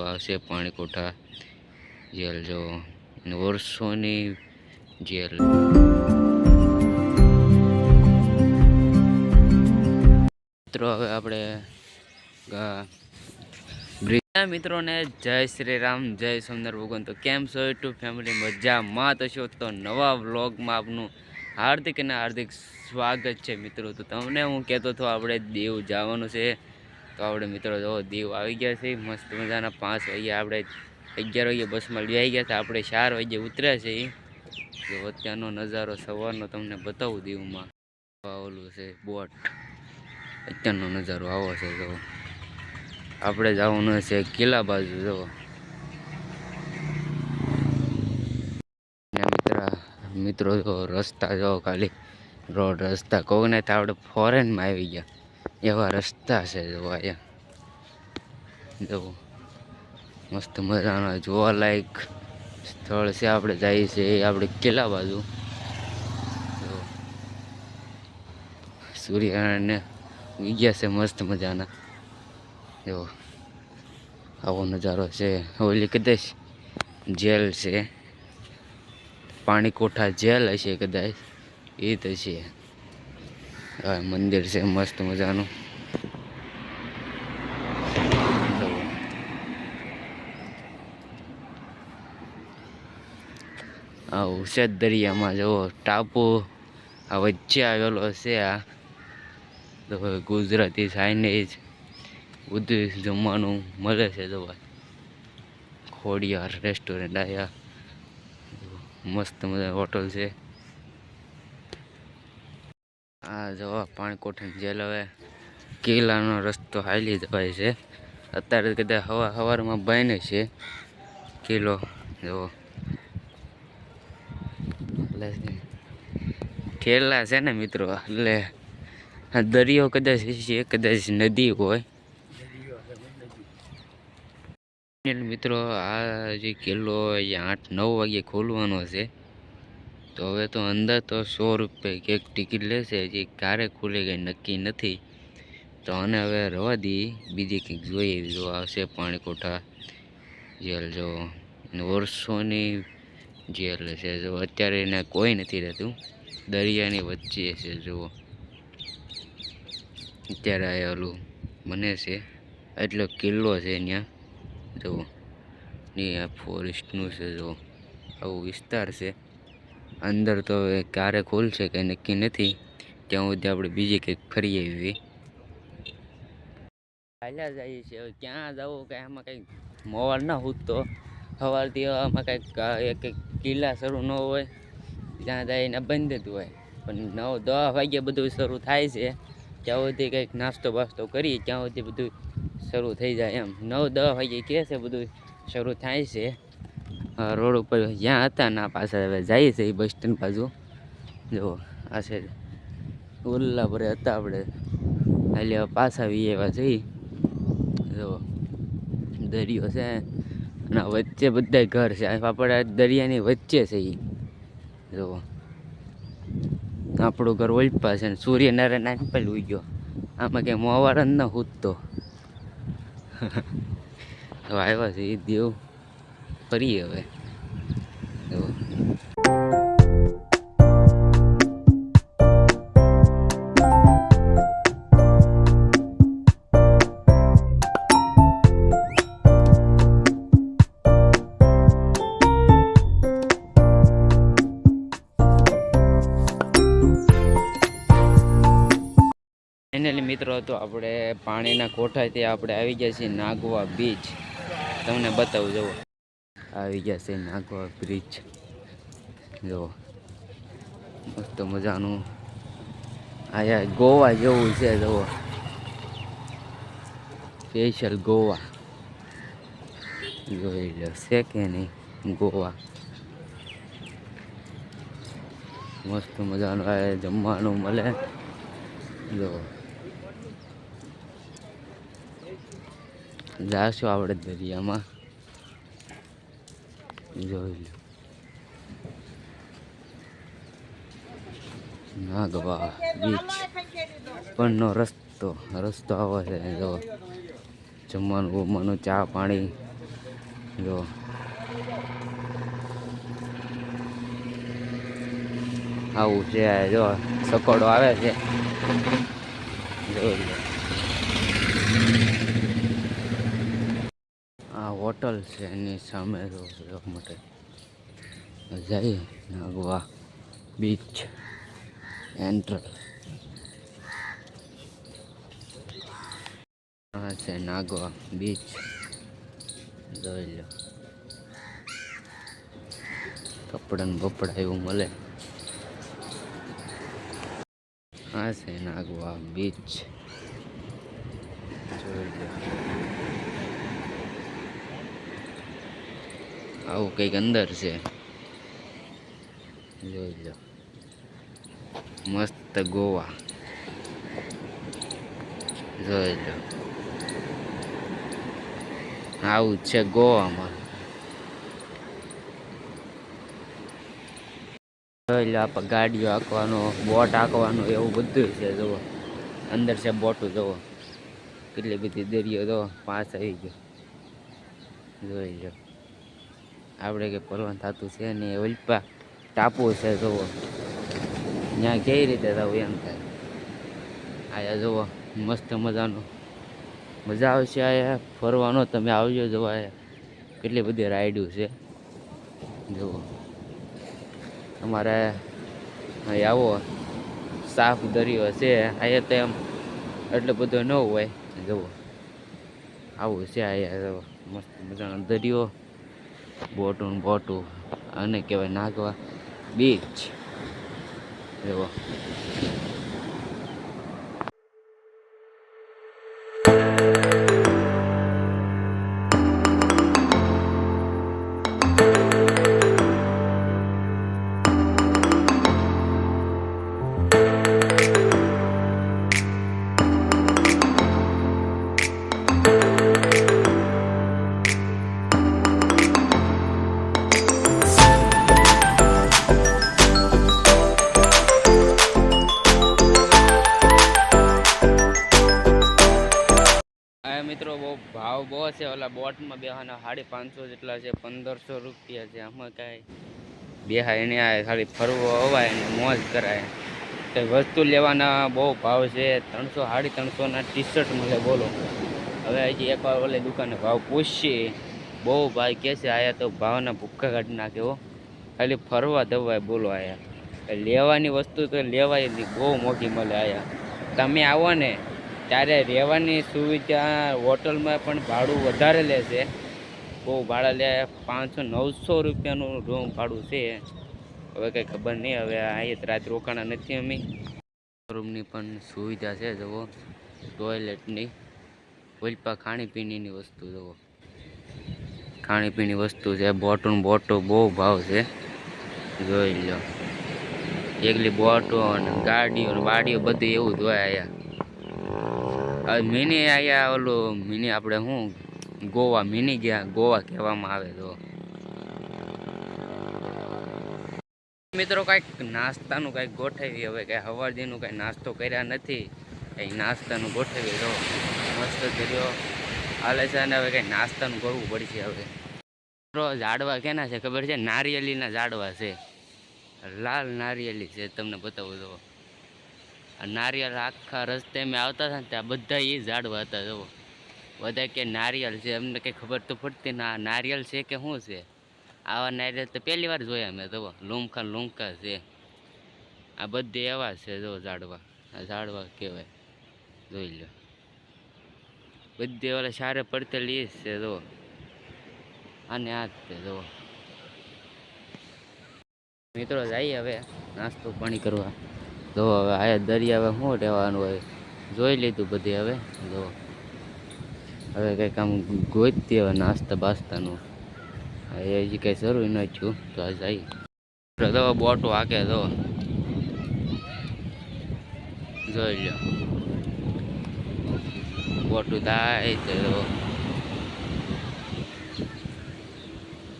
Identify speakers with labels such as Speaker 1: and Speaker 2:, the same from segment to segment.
Speaker 1: આવશે પાણી કોઠા જેલ જો વર્ષોની જેલ. મિત્રો, હવે આપણે ગા- મિત્રોને જય શ્રી રામ, જય સુંદર ભગવાન. તો કેમ છો યુટ્યુબ ફેમિલી મજામાં તો છો? તો નવા વ્લોગમાં આપનું હાર્દિક અને હાર્દિક સ્વાગત છે, મિત્રો. તો તમને હું કહેતો હતો આપણે દેવ જવાનું છે. તો આપણે મિત્રો જો દીવ આવી ગયા છે, મસ્ત મજાના પાંચ વાગે આપણે અગિયાર વાગે બસમાં લઈ ગયા હતા આપણે ચાર વાગે ઉતર્યા છે. જો અત્યારનો નજારો સવારનો તમને બતાવું દીવમાં. ઓલું છે બોટ. અત્યારનો નજારો આવો છે, જો. આપણે જવાનું છે કિલ્લા બાજુ, જો. મિત્રો જો રસ્તા જો ખાલી, રોડ રસ્તા. કોઈને તો આપણે ફોરેનમાં આવી ગયા. એવા રસ્તા છે જોવા અહીંયા જો મસ્ત મજાના જોવાલાયક સ્થળ છે આપણે જઈએ છીએ આપણે કેલા બાજુ સૂર્યનારાયણને ગયા છે મસ્ત મજાના જો આવો નજારો છે ઓલી કદાચ જેલ છે પાણી કોઠા જેલ હશે કદાચ એ તો છે મંદિર છે મસ્ત મજાનું જો. આવું છે દરિયામાં, જુઓ, ટાપુ, આ વચ્ચે આવેલો છે આ. તો ગુજરાતી ચાઇનીઝ બધું જમવાનું મળે છે તો ખોડિયાર રેસ્ટોરન્ટ આવ્યા મસ્ત મજા હોટલ છે. આ જવા પાણીકોઠણ જેલ હવે. કિલ્લાનો રસ્તો હાલી જવાય છે. અત્યારે કદાચ હવા સવારમાં બને છે. કિલ્લો, જુઓ. એટલે ઠેલા છે ને મિત્રો, એટલે દરિયો કદાચ છે કદાચ નદી હોય. મિત્રો, આ જે કિલ્લો અહીંયા આઠ નવ વાગે ખોલવાનો છે. તો હવે તો અંદર તો સો રૂપિયા કંઈક ટિકિટ લેશે જે ક્યારે ખુલે કંઈ નક્કી નથી. તો આને હવે રવા દઈએ બીજી કંઈક જોઈએ, જો આવશે પાણી કોઠા જેલ જો અને વર્ષોની જેલ છે જો અત્યારે એને કોઈ નથી રહેતું. દરિયાની વચ્ચે છે જુઓ અત્યારે આ ઓલું બને છે. એટલો કિલ્લો છે ત્યાં જુઓ ને આ ફોરેસ્ટનું છે જુઓ આવો વિસ્તાર છે. અંદર તો હવે ક્યારે ખોલશે કંઈ નક્કી નથી. ત્યાં સુધી આપણે બીજી કંઈક ફરી આવી હાલ્યા જઈએ છીએ. હવે ક્યાં જવું, કાંઈ આમાં કંઈક મોવાલ ના હૂતો સવારથી આમાં કંઈક એક કિલ્લા શરૂ ન હોય ત્યાં જઈને બંધ જ હોય. પણ નવ દસ વાગે બધું શરૂ થાય છે. ત્યાં સુધી કંઈક નાસ્તો બાસ્તો કરી ત્યાં સુધી બધું શરૂ થઈ જાય એમ. નવ દસ વાગે કહે છે બધું શરૂ થાય છે. રોડ ઉપર જ્યાં હતા ના પાછળ હવે જાય છે એ બસ સ્ટેન્ડ બાજુ. જો આ છે ઓલા પર હતા આપણે. એટલે પાછા વી એવા જઈ. જો દરિયો છે. અને વચ્ચે બધા ઘર છે. આપણે દરિયાની વચ્ચે છે એ જો. આપણું ઘર ઓલપા છે ને સૂર્યનારાયણ આંખ પેલું ગયો. આમાં કંઈ મોવાર જ ન હૂતતો આવ્યા છે એ દેવ. ફરી હવે. ફાઇનલી મિત્રો, તો આપણે પાણીના કોઠાથી આપણે આવી ગયા છીએ નાગવા બીચ તમને બતાવું, જુઓ. આવી ગયા છે નાગવા બ્રિજ જુઓ. મસ્ત મજાનું. આયા ગોવા જેવું છે, જુઓ. સ્પેશિયલ ગોવા. જોઈ લો છે કે નહીં ગોવા. મસ્ત મજાનું આ જમવાનું મળે. જો જાશું આપણે દરિયામાં. જોઈ લો. નાગવા બીચ. પણનો રસ્તો રસ્તો આવો છે, જો. જમવાનું બમવાનું, ચા પાણી, જો. આવું છે, જો, સકોડો આવે છે. જોઈ લો. હોટલ છે, એની સામે જોવા માટે. જઈએ, નાગવા બીચ એન્ટર આ છે નાગવા બીચ જોઈ લો. કપડા બપડા એવું મળે. આ છે નાગવા બીચ જોઈ લો. આવું કંઈક અંદર છે. જોઈ લો. મસ્ત ગોવા. જોઈ લો. આવું છે ગોવામાં. જોઈ લો આપણે ગાડીઓ હાંકવાનો, બોટ હાંકવાનો એવું બધું છે, જુઓ. અંદર છે બોટું, જુઓ. કેટલી બધી દરિયો, જુઓ. પાસ આવી ગયો. જોઈ લો. આપણે કે પરવાન થતું છે ને ઓલપા ટાપુ છે, જુઓ. ત્યાં કેવી રીતે થવું એમ થાય. આયા જુઓ, મસ્ત મજાનું. મજા આવશે આયા? ફરવાનો તમે આવજો આયા. કેટલી બધી રાઈડું છે. જુઓ. અહીં આવો. સાફ દરિયો છે. અહીંયા તો એમ એટલો બધો ન હોય. જુઓ. આવું છે અહીંયા જુઓ. મસ્ત મજાનો દરિયો. બોટું બોટું અને કહેવાય નાગવા. બીચ. જુઓ આ મિત્રો બહુ ભાવ બહુ છે, ઓલા બોટમાં બેહાના સાડી પાંચસો જેટલા છે, પંદરસો રૂપિયા છે, આમાં કાંઈ. બેહાય નહીં આ ખાલી ફરવો અવાય ને મોજ કરાય. તો વસ્તુ લેવાના બહુ ભાવ છે, ત્રણસો સાડી ત્રણસોના ટી શર્ટ મળે બોલો. હવે હજી એકવાર ઓલે દુકાને ભાવ પૂછીએ. બહુ ભાઈ કહે છે, આયા તો ભાવના ભૂક્કા કાઢી નાખે ખાલી ફરવા દવાય બોલો આયા. લેવાની વસ્તુ તો લેવાય બહુ મોંઘી મળે આયા. તમે આવો ને. ત્યારે રહેવાની સુવિધા હોટલમાં પણ ભાડું વધારે લે છે. બહુ ભાડા લે, પાંચસો, નવસો રૂપિયાનું રૂમ ભાડું છે. હવે કંઈ ખબર નહીં, હવે અહીંયા રાત રોકાણા નથી અમે. રૂમની પણ સુવિધા છે, જુઓ. ટોયલેટની ઓલપા ખાણીપીણીની વસ્તુ, જુઓ. ખાણીપીણી વસ્તુ છે બોટું બોટો બહુ ભાવ છે. જોઈ લો. એકલી બોટો અને ગાડીઓ વાડીઓ બધી એવું જ હોય અહીંયા. મિની અહીંયા ઓલું મિની આપણે શું, ગોવા, મિની ગયા, ગોવા કહેવામાં આવે તો. મિત્રો કાંઈક નાસ્તાનું કાંઈક ગોઠવી હવે કાંઈ હવાજીનું કાંઈ નાસ્તો કર્યા નથી કંઈક નાસ્તાનું ગોઠવી તો મસ્ત કર્યો. હાલે છે અને હવે કંઈ નાસ્તાનું કરવું પડશે હવે. મિત્રો ઝાડવા કેના છે ખબર છે? નારિયેલીના ઝાડવા છે. લાલ નારિયેલી છે, તમને બતાવું તો. નારિયેળ આખા રસ્તે મેં આવતા હતા ને ત્યાં બધા એ ઝાડવા હતા, જુઓ. બધા કે નારિયેળ છે, અમને કંઈ ખબર તો પડતી ના નારિયેળ છે કે શું છે? આવા નારિયેળ તો પહેલી વાર જોયા મેં જુઓ. લૂમખા લૂમકા છે. આ બધે એવા છે જો ઝાડવા. આ ઝાડવા કહેવાય. જોઈ લો. બધે ઓલા સારે પડતેલી છે જો અને આ જ છે, જુઓ. મિત્રો, જઈએ હવે નાસ્તો પાણી કરવા. જો હવે આયા દરિયા હવે શું રહેવાનું હોય? જોઈ લીધું બધી હવે. જો. હવે કંઈક આમ ગોતતી હવે નાસ્તા બાસ્તાનું. એ હજી કંઈ શરૂ ન થયું, તો આ જાય. તો બોટો હાકે તો જોઈ લો બોટું થાય તો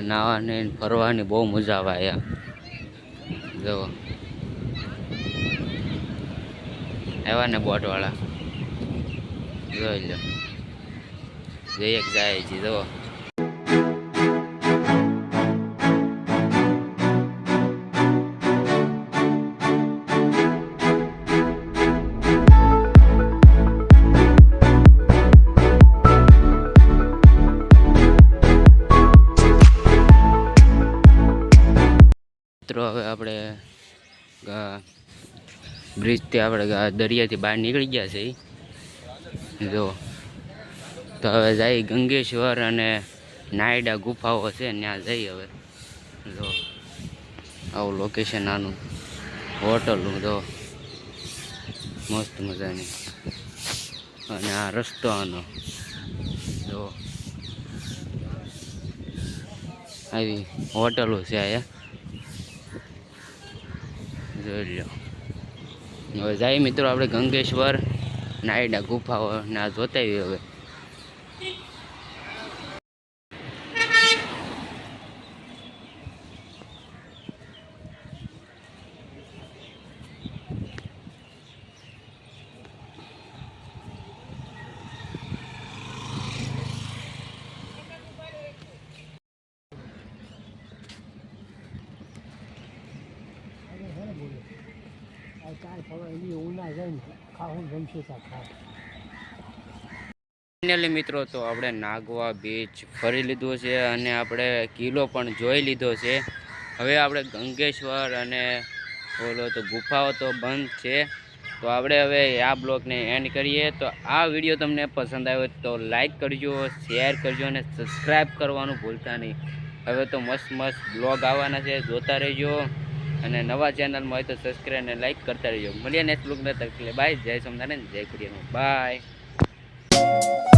Speaker 1: નાવાની ફરવાની બહુ મજા આવે જો. આવ્યા ને બોટવાળા જોઈ લો જઈ એક જાય છે જો બ્રિજથી આપણે દરિયાથી બહાર નીકળી ગયા છે જો, તો હવે જઈ ગંગેશ્વર અને નાયડા ગુફાઓ છે, ત્યાં જઈ હવે. જો, આવું લોકેશન આનું. હોટલનું જો. મસ્ત મજાની. અને આ રસ્તો આનો. જો. આવી હોટલો છે અહીંયા. જોઈ લો હવે જાય મિત્રો આપણે ગંગેશ્વર નાયડા ગુફાઓ ના જોતા આવીએ હવે મિત્રો, તો આપણે નાગવા બીચ ફરી લીધું છે અને આપણે કિલ્લો પણ જોઈ લીધો છે. હવે આપણે ગંગેશ્વર અને બોલો તો ગુફાઓ તો બંધ છે. તો આપણે હવે આ બ્લોગને એન્ડ કરીએ. તો આ વીડિયો તમને પસંદ આવ્યો તો લાઈક કરજો શેર કરજો અને સબસ્ક્રાઈબ કરવાનું ભૂલતા નહીં. હવે તો મસ્ત મસ્ત બ્લોગ આવવાના છે. જોતા રહેજો. અને નવા ચેનલમાં હોય તો સબસ્ક્રાઈબ અને લાઈક કરતા રહેજો. મળીએ નેક્સ્ટ બ્લોગને તકલીફ બાય જય સોમનારાયણ જય કુરિયાનું બાય